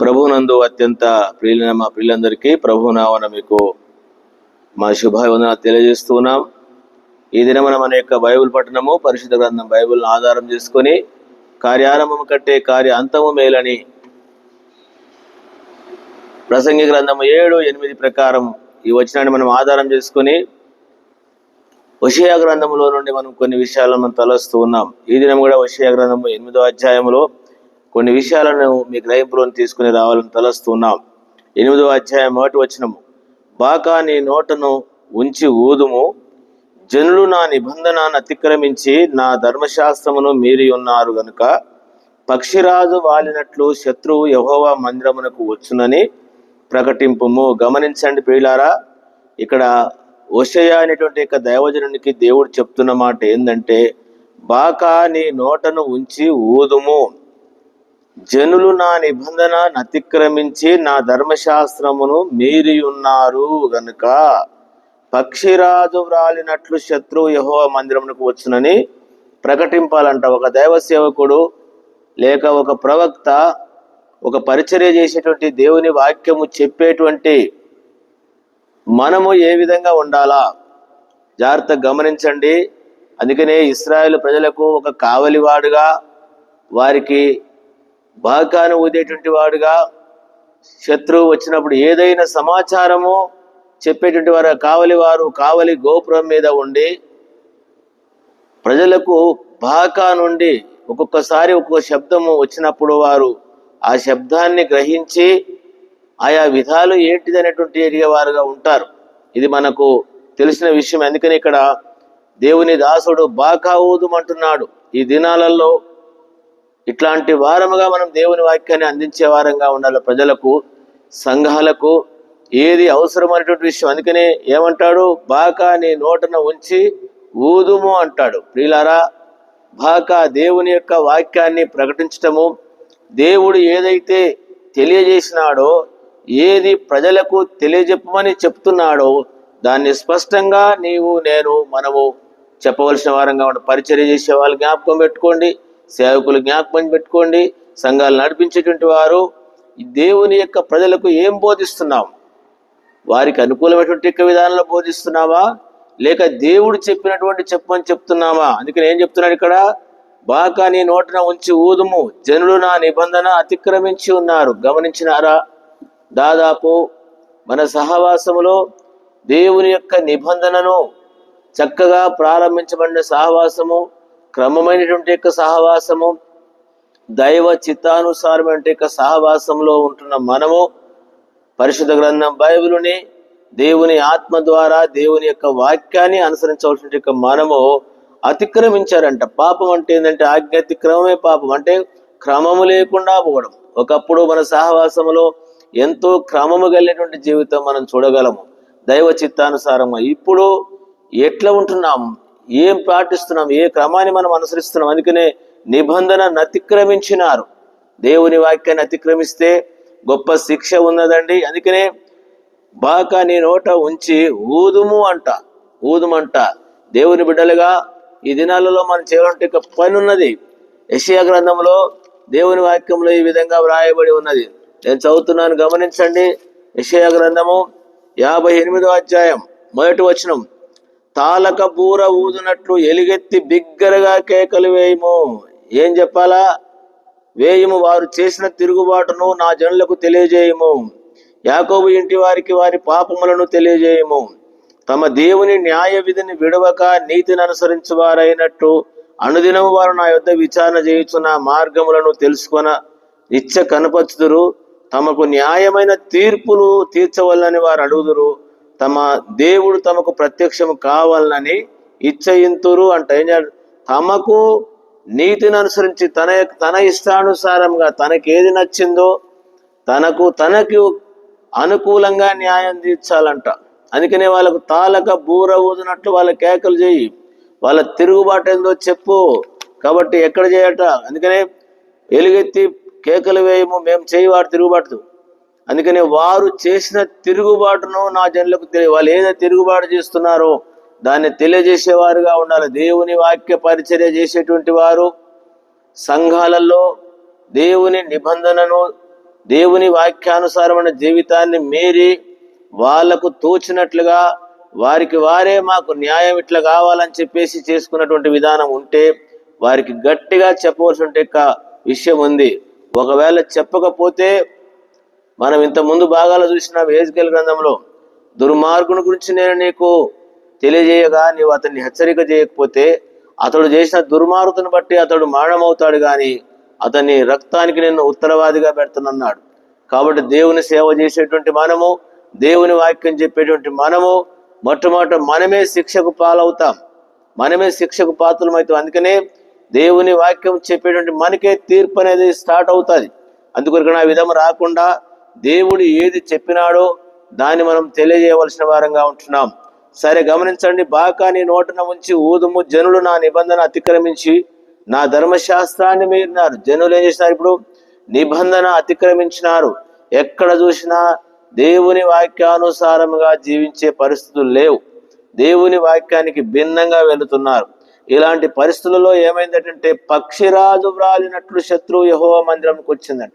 ప్రభునందు అత్యంత ప్రియులైన మా ప్రియులందరికీ ప్రభునామన మీకు మా శుభావందన తెలియజేస్తున్నాం ఈ దినమున మన యొక్క బైబిల్ పట్టణము పరిశుద్ధ గ్రంథం బైబిల్ను ఆధారం చేసుకొని కార్యారంభము కట్టే కార్య అంతము మేలని ప్రసంగి గ్రంథము ఏడు ఎనిమిది ప్రకారం ఈ వచనాన్ని మనం ఆధారం చేసుకొని వషయా గ్రంథంలో నుండి మనం కొన్ని విషయాలను మనం తలస్తూ ఉన్నాం. ఈ దినం కూడా వషయా గ్రంథము ఎనిమిదో అధ్యాయంలో కొన్ని విషయాలను మీ గ్రహింపులను తీసుకుని రావాలని తలస్తున్నాం. ఎనిమిదో అధ్యాయం మొదటి వచ్చినము బాకా నీ నోటను ఉంచి ఊదుము. జనులు నా నిబంధనను అతిక్రమించి నా ధర్మశాస్త్రమును మీరి ఉన్నారు గనుక పక్షిరాజు వాలినట్లు శత్రువు యహోవా మందిరమునకు వచ్చునని ప్రకటింపుము. గమనించండి ప్రియులారా ఇక్కడ ఓషయ అనేటువంటి యొక్క దైవజనునికి దేవుడు చెప్తున్న మాట ఏంటంటే బాకా నీ నోటను ఉంచి ఊదుము. జనులు నా నిబంధన అతిక్రమించి నా ధర్మశాస్త్రమును మీరి ఉన్నారు గనుక పక్షిరాజు వ్రాలినట్లు శత్రువు యహోవ మందిరమునకు వచ్చునని ప్రకటింపాలంట. ఒక దైవ సేవకుడు లేక ఒక ప్రవక్త ఒక పరిచర్య చేసేటువంటి దేవుని వాక్యము చెప్పేటువంటి మనము ఏ విధంగా ఉండాలా? జాగ్రత్త గమనించండి. అందుకనే ఇస్రాయేల్ ప్రజలకు ఒక కావలివాడుగా వారికి బాకాను ఊదేటువంటి వాడుగా శత్రువు వచ్చినప్పుడు ఏదైనా సమాచారము చెప్పేటువంటి వారు కావలి వారు కావలి గోపురం మీద ఉండి ప్రజలకు బాకా నుండి ఒక్కొక్కసారి ఒక్కొక్క శబ్దము వచ్చినప్పుడు వారు ఆ శబ్దాన్ని గ్రహించి ఆయా విధాలు ఏంటిది అనేటువంటి వారుగా ఉంటారు. ఇది మనకు తెలిసిన విషయం. అందుకని ఇక్కడ దేవుని దాసుడు బాకా ఊదుమంటున్నాడు. ఈ దినాలలో ఇట్లాంటి వారముగా మనం దేవుని వాక్యాన్ని అందించే వారంగా ఉండాలి ప్రజలకు సంఘాలకు. ఏది అవసరమైనటువంటి విషయం అందుకనే ఏమంటాడు? బాకా నీ నోటన ఉంచి ఊదుము అంటాడు. ప్రియులారా బాకా దేవుని యొక్క వాక్యాన్ని ప్రకటించటము దేవుడు ఏదైతే తెలియజేసినాడో ఏది ప్రజలకు తెలియజెప్పమని చెప్తున్నాడో దాన్ని స్పష్టంగా నీవు నేను మనము చెప్పవలసిన వారంగా ఉండ పరిచర్య చేసే వాళ్ళు జ్ఞాపకం పెట్టుకోండి. సేవకులు జ్ఞాపకం పెట్టుకోండి. సంఘాలు నడిపించేటువంటి వారు దేవుని యొక్క ప్రజలకు ఏం బోధిస్తున్నాం? వారికి అనుకూలమైనటువంటి యొక్క విధానంలో బోధిస్తున్నావా? లేక దేవుడు చెప్పినటువంటి చెప్పమని చెప్తున్నామా అందుకని ఏం చెప్తున్నాడు ఇక్కడ? బాకా నీ నోటన ఉంచి ఊదుము. జనులు నా నిబంధన అతిక్రమించి ఉన్నారు. గమనించినారా? దాదాపు మన సహవాసములో దేవుని యొక్క నిబంధనను చక్కగా ప్రారంభించబడిన సహవాసము క్రమమైనటువంటి యొక్క సహవాసము దైవ చిత్తానుసారమైన యొక్క సహవాసంలో ఉంటున్న మనము పరిశుద్ధ గ్రంథం బైబిలుని దేవుని ఆత్మ ద్వారా దేవుని యొక్క వాక్యాన్ని అనుసరించవలసిన యొక్క మనము అతిక్రమించారంట. పాపం అంటే ఏంటంటే ఆజ్ఞ క్రమమే పాపం. అంటే క్రమము లేకుండా పోవడం. ఒకప్పుడు మన సహవాసములో ఎంతో క్రమము కలిగినటువంటి జీవితం మనం చూడగలము. దైవ చిత్తానుసారము. ఇప్పుడు ఎట్లా ఉంటున్నాం? ఏం పాటిస్తున్నాం ఏ క్రమాన్ని మనం అనుసరిస్తున్నాం? అందుకనే నిబంధన అతిక్రమించినారు. దేవుని వాక్యాన్ని అతిక్రమిస్తే గొప్ప శిక్ష ఉన్నదండి. అందుకనే బాక నీ నోట ఉంచి ఊదుము అంట. ఊదుమంట దేవుని బిడ్డలుగా ఈ దినాలలో మనం చేయాలంటే ఒక పని ఉన్నది. యషియా గ్రంథంలో దేవుని వాక్యంలో ఈ విధంగా వ్రాయబడి ఉన్నది. నేను చదువుతున్నాను గమనించండి. యెషయా గ్రంథము యాభై ఎనిమిదో అధ్యాయం మొదటి వచనం. తాలక బూర ఊదునట్లు ఎలుగెత్తి బిగ్గరగా కేకలు వేయము. ఏం చెప్పాలా? వేయము వారు చేసిన తిరుగుబాటును నా జనులకు తెలియజేయము. యాకోబు ఇంటి వారికి వారి పాపములను తెలియజేయము. తమ దేవుని న్యాయ విధిని విడవక నీతిని అనుసరించు వారైనట్టు అనుదినము వారు నా యొద్ద విచారణ చేయుచున్న మార్గములను తెలుసుకొన ఇచ్చ కనపరుచుదురు తమకు న్యాయమైన తీర్పులు తీర్చవల్లని వారు అడుగుదురు. తమ దేవుడు తమకు ప్రత్యక్షము కావాలని ఇచ్చయింతురు అంట. ఏం చేయాలి? తమకు నీతిని అనుసరించి తన తన ఇష్టానుసారంగా తనకి ఏది నచ్చిందో తనకు తనకు అనుకూలంగా న్యాయం తీర్చాలంట. అందుకనే వాళ్ళకు తాలక బూర ఊదినట్లు వాళ్ళ కేకలు చేయి. వాళ్ళ తిరుగుబాటు ఏందో చెప్పు. కాబట్టి ఎక్కడ చేయట అందుకనే ఎలుగెత్తి కేకలు వేయము. మేము చేయి వాడు తిరుగుబాటు. అందుకని వారు చేసిన తిరుగుబాటును నా జనులకు తెలియ వాళ్ళు ఏదో తిరుగుబాటు చేస్తున్నారో దాన్ని తెలియజేసేవారుగా ఉండాలి. దేవుని వాక్య పరిచర్య చేసేటువంటి వారు సంఘాలలో దేవుని నిబంధనను దేవుని వాక్యానుసారమైన జీవితాన్ని మీరి వాళ్ళకు తోచినట్లుగా వారికి వారే మాకు న్యాయం ఇట్లా కావాలని చెప్పేసి చేసుకున్నటువంటి విధానం ఉంటే వారికి గట్టిగా చెప్పవలసిన ఉంటే విషయం ఉంది. ఒకవేళ చెప్పకపోతే మనం ఇంత ముందు భాగాలు చూసిన వేజ్గల్ గ్రంథంలో దుర్మార్గుని గురించి నేను నీకు తెలియజేయగా నీవు అతన్ని హెచ్చరిక చేయకపోతే అతడు చేసిన దుర్మార్గుని బట్టి అతడు మరణమవుతాడు కానీ అతని రక్తానికి నేను ఉత్తరవాదిగా పెడతానన్నాడు. కాబట్టి దేవుని సేవ చేసేటువంటి మనము దేవుని వాక్యం చెప్పేటువంటి మనము మొట్టమొదట మనమే శిక్షకు పాలవుతాం. మనమే శిక్షకు పాత్రమవుతాం అందుకనే దేవుని వాక్యం చెప్పేటువంటి మనకే తీర్పు అనేది స్టార్ట్ అవుతుంది. అందుకొరకు ఆ విధం రాకుండా దేవుడు ఏది చెప్పినాడో దాన్ని మనం తెలియజేయవలసిన వారంగా ఉంటున్నాం. సరే గమనించండి బాకాని నోటున ఉంచి ఊదుము జనులు నా నిబంధన అతిక్రమించి నా ధర్మశాస్త్రాన్ని మీరినారు. జనులు ఏం చేసినారు ఇప్పుడు? నిబంధన అతిక్రమించినారు. ఎక్కడ చూసినా దేవుని వాక్యానుసారముగా జీవించే పరిస్థితులు లేవు. దేవుని వాక్యానికి భిన్నంగా వెళుతున్నారు. ఇలాంటి పరిస్థితులలో ఏమైందంటే పక్షిరాజు వ్రాలినట్లు శత్రువు యహోవ మందిరంకి వచ్చిందట.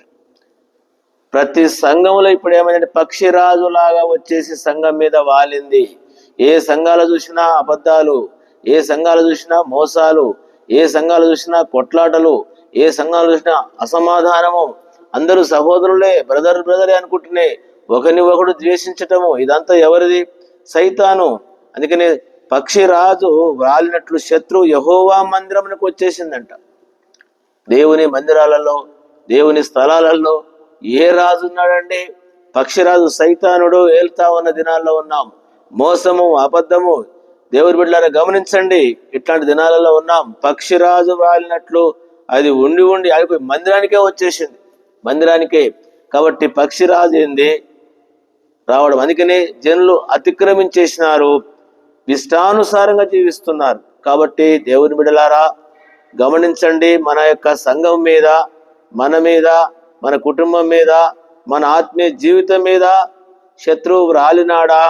ప్రతి సంఘంలో ఇప్పుడు ఏమైందంటే పక్షిరాజులాగా వచ్చేసి సంఘం మీద వాలింది. ఏ సంఘాలు చూసినా అబద్ధాలు ఏ సంఘాలు చూసినా మోసాలు ఏ సంఘాలు చూసినా కొట్లాటలు ఏ సంఘాలు చూసినా అసమాధానము. అందరూ సహోదరులే బ్రదర్ బ్రదరే అనుకుంటున్నాయి. ఒకరిని ఒకడు ద్వేషించటము ఇదంతా ఎవరిది? సైతాను. అందుకని పక్షిరాజు వాలినట్లు శత్రువు యహోవా మందిరమునకు వచ్చేసిందంట. దేవుని మందిరాలలో దేవుని స్థలాలలో ఏ రాజు ఉన్నాడండి? పక్షిరాజు సైతానుడు ఏల్తా ఉన్న దినాల్లో ఉన్నాం. మోసము అబద్ధము దేవుడి బిడ్డలను గమనించండి. ఇట్లాంటి దినాలలో ఉన్నాం. పక్షిరాజు వాలినట్లు అది ఉండి ఉండి అయిపోయి మందిరానికే వచ్చేసింది. మందిరానికే. కాబట్టి పక్షిరాజు ఏంది రావడం. అందుకనే జనులు అతిక్రమించేసినారు. ఇష్టానుసారంగా జీవిస్తున్నారు. కాబట్టి దేవుని బిడలారా గమనించండి. మన యొక్క సంఘం మీద మన మీద మన కుటుంబం మీద మన ఆత్మీయ జీవితం మీద శత్రువు రాలినాడా?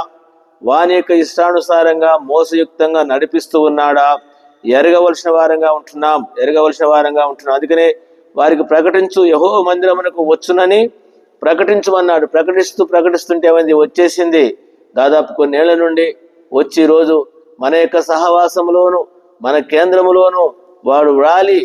వాని యొక్క ఇష్టానుసారంగా మోసయుక్తంగా నడిపిస్తూ ఉన్నాడా? ఎరగవలసిన వారంగా ఉంటున్నాం ఎరగవలసిన వారంగా ఉంటున్నాం. అందుకనే వారికి ప్రకటించు యహో మందిరమునకు వచ్చునని ప్రకటించమన్నాడు. ప్రకటిస్తూ ప్రకటిస్తుంటే ఏమైంది? వచ్చేసింది. దాదాపు కొన్నేళ్ళ నుండి వచ్చి రోజు మన యొక్క సహవాసంలోను మన కేంద్రములోను వాడు రాలి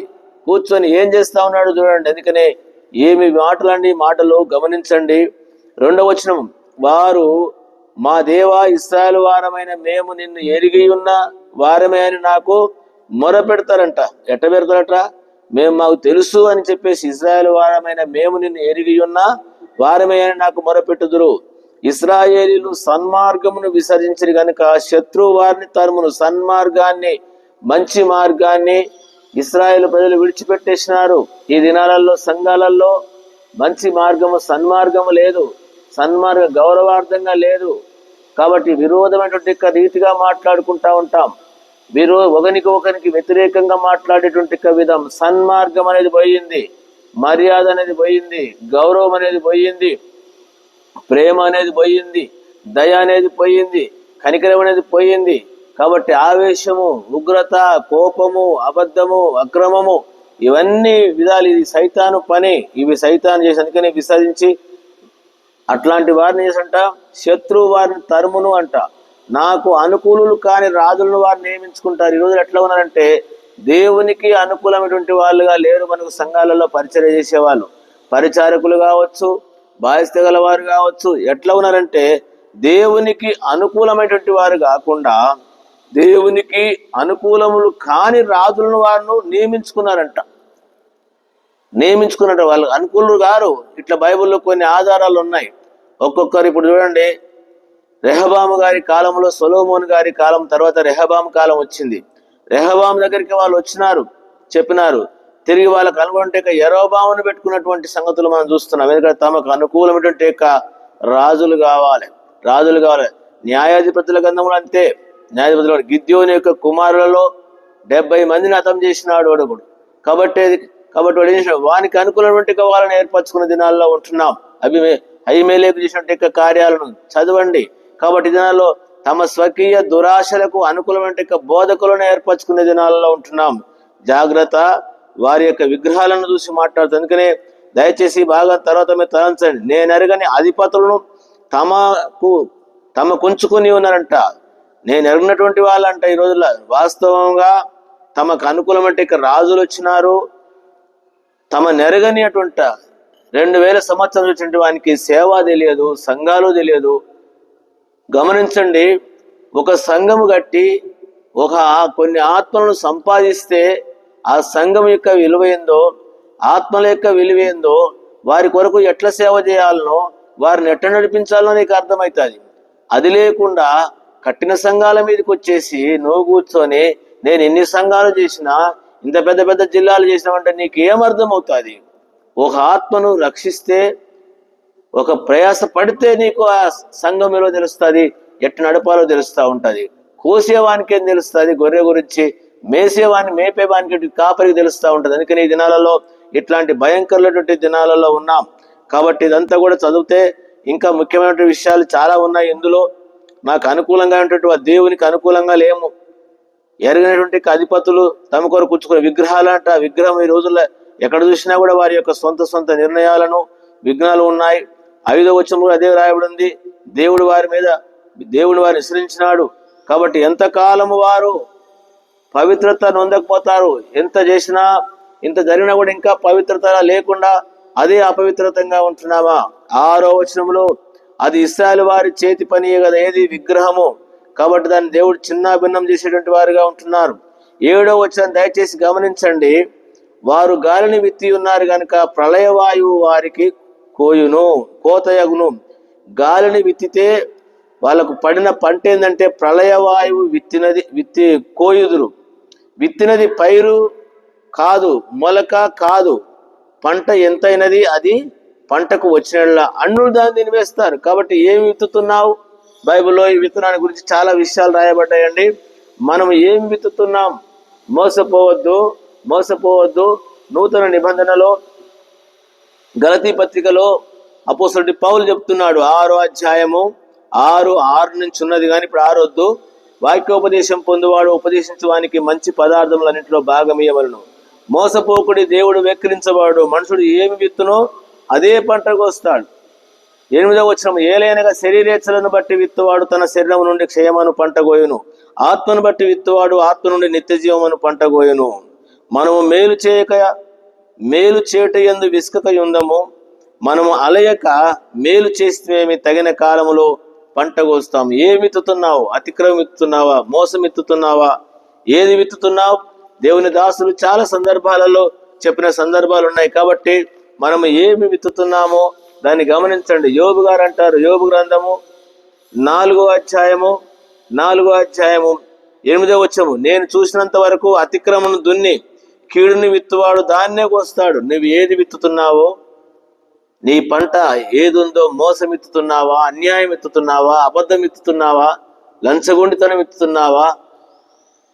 కూర్చొని ఏం చేస్తా ఉన్నాడు చూడండి. అందుకనే ఏమి మాటలండి మాటలు గమనించండి. రెండవ వచనం వారు మా దేవా ఇస్రాయల్ వారమైన మేము నిన్ను ఎరిగి ఉన్న వారమే అని నాకు మొర పెడతారంట ఎట్ట పెడతారట? మేము మాకు తెలుసు అని చెప్పేసి ఇజ్రాయెల్ వారమైన మేము నిన్ను ఎరిగి ఉన్న వారమే అని నాకు మొరపెట్టుదురు. ఇస్రాయేలీలు సన్మార్గమును విసర్జించరు గనుక శత్రువు వారిని తరుమును. సన్మార్గాన్ని మంచి మార్గాన్ని ఇస్రాయేల్ ప్రజలు విడిచిపెట్టేసినారు. ఈ దినాలలో సంఘాలలో మంచి మార్గము సన్మార్గము లేదు. సన్మార్గ గౌరవార్థంగా లేదు. కాబట్టి విరోధమైనటువంటి యొక్క రీతిగా మాట్లాడుకుంటా ఉంటాం. విరో ఒకరికి ఒకరికి వ్యతిరేకంగా మాట్లాడేటువంటి విధం. సన్మార్గం అనేది పోయింది. మర్యాద అనేది పోయింది. గౌరవం అనేది పోయింది. ప్రేమ అనేది పోయింది. దయ అనేది పోయింది. కనికరం అనేది పోయింది. కాబట్టి ఆవేశము ఉగ్రత కోపము అబద్ధము అక్రమము ఇవన్నీ విధాలు. ఇది సైతాను పని. ఇవి సైతాను చేసి అందుకని విసర్జించి అట్లాంటి వారిని చేసంట శత్రువు వారిని తరుమును అంట. నాకు అనుకూలులు కాని రాజులను వారు నియమించుకుంటారు. ఈ రోజులు ఎట్లా ఉన్నారంటే దేవునికి అనుకూలమైనటువంటి వాళ్ళుగా లేరు. మనకు సంఘాలలో పరిచయం చేసేవాళ్ళు. పరిచారకులు కావచ్చు బాధ్యత గల వారు కావచ్చు. ఎట్లా ఉన్నారంటే దేవునికి అనుకూలమైనటువంటి వారు కాకుండా దేవునికి అనుకూలములు కాని రాజులను వారిను నియమించుకున్నారంట. నియమించుకున్నట్టు వాళ్ళు అనుకూలు గారు ఇట్లా బైబిల్లో కొన్ని ఆధారాలు ఉన్నాయి. ఒక్కొక్కరు ఇప్పుడు చూడండి రెహబాము గారి కాలంలో సొలోమోన్ గారి కాలం తర్వాత రెహబాము కాలం వచ్చింది. రెహబాము దగ్గరికి వాళ్ళు వచ్చినారు చెప్పినారు. తిరిగి వాళ్ళకు అనుకుంటే ఎరోబామును పెట్టుకున్నటువంటి సంగతులు మనం చూస్తున్నాం. ఎందుకంటే తమకు అనుకూలమైనటువంటి యొక్క రాజులు కావాలి. రాజులు కావాలి. న్యాయాధిపతుల గంధములు అంతే. న్యాయాధిపతులు గిద్యోని యొక్క కుమారులలో డెబ్బై మందిని హతం చేసినాడు అడుగుడు కాబట్టి కాబట్టి వాడు ఏం వానికి అనుకూలమైనటువంటి వాళ్ళని ఏర్పరచుకున్న దినాల్లో ఉంటున్నాం. అవి హైమేలేకు చేసినట్టు యొక్క కార్యాలను చదవండి. కాబట్టి దినాల్లో తమ స్వకీయ దురాశలకు అనుకూలమైన బోధకులను ఏర్పరచుకునే దినాలలో ఉంటున్నాం. జాగ్రత్త వారి యొక్క విగ్రహాలను చూసి మాట్లాడుతుంది అందుకనే దయచేసి బాగా తర్వాత మీరు తలంచండి. నేను అరగని అధిపతులను తమకు తమ కొంచుకుని ఉన్నారంట. నేను ఎరిగినటువంటి వాళ్ళంట ఈ రోజుల్లో. వాస్తవంగా తమకు అనుకూలమంటే ఇక్కడ రాజులు వచ్చినారు. తమ నెరగని అటువంటి రెండు వేల సంవత్సరాలు వచ్చినటువంటి వానికి సేవ తెలియదు సంఘాలు తెలియదు. గమనించండి ఒక సంఘము కట్టి ఒక కొన్ని ఆత్మలను సంపాదిస్తే ఆ సంఘం యొక్క విలువ ఏందో ఆత్మల యొక్క విలువ ఏందో వారి కొరకు ఎట్లా సేవ చేయాలనో వారిని ఎట్లా నడిపించాలో నీకు అర్థమవుతుంది. అది లేకుండా కట్టిన సంఘాల మీదకి వచ్చేసి నువ్వు కూర్చొని నేను ఎన్ని సంఘాలు చేసినా ఇంత పెద్ద పెద్ద జిల్లాలు చేసినామంటే నీకు ఏమర్థమవుతుంది అర్థమవుతుంది? ఒక ఆత్మను రక్షిస్తే ఒక ప్రయాస పడితే నీకు ఆ సంఘం విలువ తెలుస్తుంది? ఎట్టు నడపాలో తెలుస్తూ ఉంటుంది. కోసేవానికి ఏం తెలుస్తుంది? గొర్రె గురించి మేసేవాని మేపేవానికి కాపరికి తెలుస్తూ ఉంటుంది. అందుకని ఈ దినాలలో ఇట్లాంటి భయంకరమైనటువంటి దినాలలో ఉన్నాం. కాబట్టి ఇదంతా కూడా చదివితే ఇంకా ముఖ్యమైనటువంటి విషయాలు చాలా ఉన్నాయి. ఇందులో మాకు అనుకూలంగా ఉన్నటువంటి ఆ దేవునికి అనుకూలంగా లేము. ఎరగినటువంటి అధిపతులు తమ కొరకు కూర్చుకునే విగ్రహాలు అంట విగ్రహం ఈ రోజుల్లో ఎక్కడ చూసినా కూడా వారి యొక్క సొంత సొంత నిర్ణయాలను విఘ్నాలు ఉన్నాయి. ఐదో వచ్చిన కూడా అదే రాయబడింది దేవుడు వారి మీద దేవుడు వారిని విసరించినాడు కాబట్టి ఎంతకాలము వారు పవిత్రత నొందకపోతారు? ఎంత చేసినా ఇంత జరిగినా కూడా ఇంకా పవిత్రత లేకుండా అదే అపవిత్రతంగా ఉంటున్నామా? ఆరో వచనంలో అది ఇస్రాయల్ వారి చేతి పని కదా ఏది? విగ్రహము. కాబట్టి దాన్ని దేవుడు చిన్న భిన్నం చేసేటువంటి వారుగా ఉంటున్నారు. ఏడో వచ్చిన దయచేసి గమనించండి. వారు గాలిని విత్తి ఉన్నారు కనుక ప్రళయవాయువు వారికి కోయును కోతయగును. గాలిని విత్తితే వాళ్ళకు పడిన పంట ఏంటంటే ప్రళయవాయువు విత్తినది విత్తి కోయుదురు. విత్తినది పైరు కాదు మొలక కాదు. పంట ఎంతైనది? అది పంటకు వచ్చిన అన్నులు దాన్ని తినివేస్తారు. కాబట్టి ఏమి విత్తుతున్నావు? బైబిల్లో ఈ విత్తనాన్ని గురించి చాలా విషయాలు రాయబడ్డాయండి. మనం ఏం విత్తుతున్నాం? మోసపోవద్దు మోసపోవద్దు. నూతన నిబంధనలో గలతీ పత్రికలో అపోసరుడి పౌలు చెప్తున్నాడు ఆరో అధ్యాయము ఆరు ఆరు నుంచి ఉన్నది కానీ ఇప్పుడు ఆరొద్దు. వాక్యోపదేశం పొందువాడు ఉపదేశించడానికి మంచి పదార్థములన్నింటిలో భాగం మోసపోకుడి దేవుడు వెక్కిరించవాడు మనుషుడు ఏమి విత్తునో? అదే పంటకు వస్తాడు. ఎనిమిదవ వచ్చిన ఏలైనగా శరీరేచ్ఛలను బట్టి విత్తువాడు తన శరీరం నుండి క్షయమను పంట గోయును ఆత్మను బట్టి విత్తువాడు ఆత్మ నుండి నిత్యజీవమును పంట గోయును మనము మేలు చేయక మేలు చేట ఎందు విసుకక ఉందము. మనము అలయక మేలు చేస్తేమి తగిన కాలములో పంట కోస్తాం ఏమి విత్తుతున్నావు? అతిక్రమం విత్తుతున్నావా? మోసం విత్తుతున్నావా? ఏది విత్తుతున్నావు? దేవుని దాసులు చాలా సందర్భాలలో చెప్పిన సందర్భాలు ఉన్నాయి కాబట్టి మనము ఏమి విత్తుతున్నామో దాన్ని గమనించండి. యోబు గారు అంటారు యోబు గ్రంథము నాలుగో అధ్యాయము నాలుగో అధ్యాయము ఎనిమిదో వచ్చము నేను చూసినంత వరకు అతిక్రమను దున్ని కీడుని విత్తువాడు దాన్నే కోస్తాడు. నువ్వు ఏది విత్తుతున్నావో? నీ పంట ఏదుందో మోసం ఎత్తుతున్నావా అన్యాయం ఎత్తుతున్నావా అబద్ధం ఎత్తుతున్నావా లంచగొండితనం ఎత్తుతున్నావా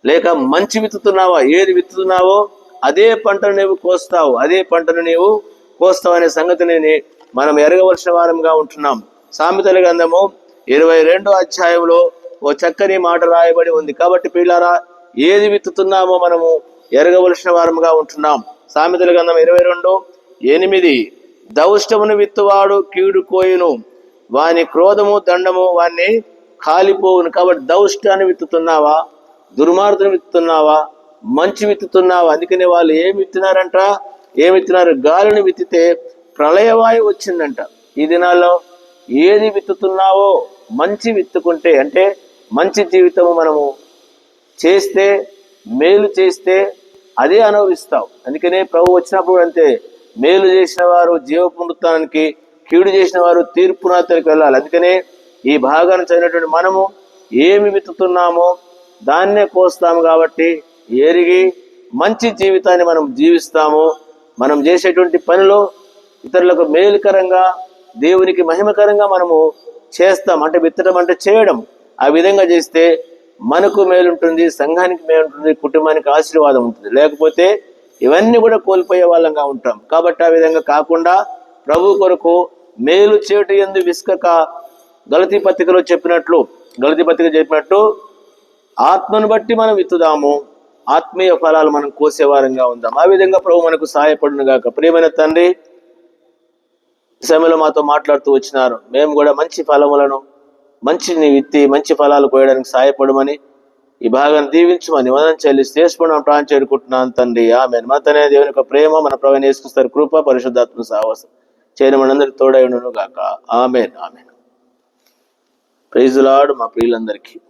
లేక మంచి విత్తుతున్నావా? ఏది విత్తుతున్నావో? అదే పంటను నీవు కోస్తావు. అదే పంటను నీవు కోస్తామనే అనే సంగతిని మనం ఎరగవలసిన వారంగా ఉంటున్నాం. సామెతల గ్రంథము ఇరవై రెండో అధ్యాయంలో ఓ చక్కని మాట రాయబడి ఉంది. కాబట్టి పిల్లారా ఏది విత్తుతున్నామో మనము ఎరగవలసిన వారముగా ఉంటున్నాం. సామెతల గ్రంథం ఇరవై రెండు ఎనిమిది. దౌష్టమును విత్తువాడు కీడు కోయును. వాని క్రోధము దండము వాన్ని కాలిపోవును. కాబట్టి దౌష్టాన్ని విత్తుతున్నావా? దుర్మార్గం విత్తుతున్నావా? మంచి విత్తుతున్నావా? అందుకనే వాళ్ళు ఏమి విత్తున్నారంట ఏమి విత్తినారు గాలిని విత్తితే ప్రళయవాయు వచ్చిందంట. ఈ దినాల్లో ఏది విత్తుతున్నావో మంచి విత్తుకుంటే అంటే మంచి జీవితము మనము చేస్తే మేలు చేస్తే అదే అనుభవిస్తావు. అందుకనే ప్రభు వచ్చినప్పుడు అంతే. మేలు చేసిన వారు జీవ పునరుత్నానికి కీడు చేసిన వారు తీర్పునాథానికి వెళ్ళాలి. అందుకనే ఈ భాగాన్ని చదివినటువంటి మనము ఏమి విత్తుతున్నామో దాన్నే కోస్తాము కాబట్టి ఎరిగి మంచి జీవితాన్ని మనం జీవిస్తాము. మనం చేసేటువంటి పనిలో ఇతరులకు మేలుకరంగా దేవునికి మహిమకరంగా మనము చేస్తాం. అంటే విత్తడం అంటే చేయడం. ఆ విధంగా చేస్తే మనకు మేలుంటుంది సంఘానికి మేలుంటుంది కుటుంబానికి ఆశీర్వాదం ఉంటుంది. లేకపోతే ఇవన్నీ కూడా కోల్పోయే వాళ్ళంగా ఉంటాం. కాబట్టి ఆ విధంగా కాకుండా ప్రభు కొరకు మేలు చేటు ఎందు విసుకక గలతీ పత్రికలో చెప్పినట్లు గలతీ పత్రిక చెప్పినట్టు ఆత్మను బట్టి మనం విత్తుదాము. ఆత్మీయ ఫలాలు మనం కోసేవారంగా ఉందాం. ఆ విధంగా ప్రభు మనకు సహాయపడును గాక. ప్రియమైన తండ్రి సమయంలో మాతో మాట్లాడుతూ వచ్చినారు. మేము కూడా మంచి ఫలములను మంచిని విత్తి మంచి ఫలాలు కోయడానికి సహాయపడమని ఈ భాగాన్ని దీవించమని వదనం చెల్లిసి చేసుకున్నాం ప్రాణం చేరుకుంటున్నాను తండ్రి. ఆమె మాతనే దేవుని యొక్క ప్రేమ మన ప్రవీణ వేసుకొస్తారు కృప పరిశుద్ధాత్మ సాహసం చేయని మనందరికి తోడైనను గాక. ఆమెన్. ఆమెన్. ప్రైజ్ లాడు మా ప్రియులందరికీ.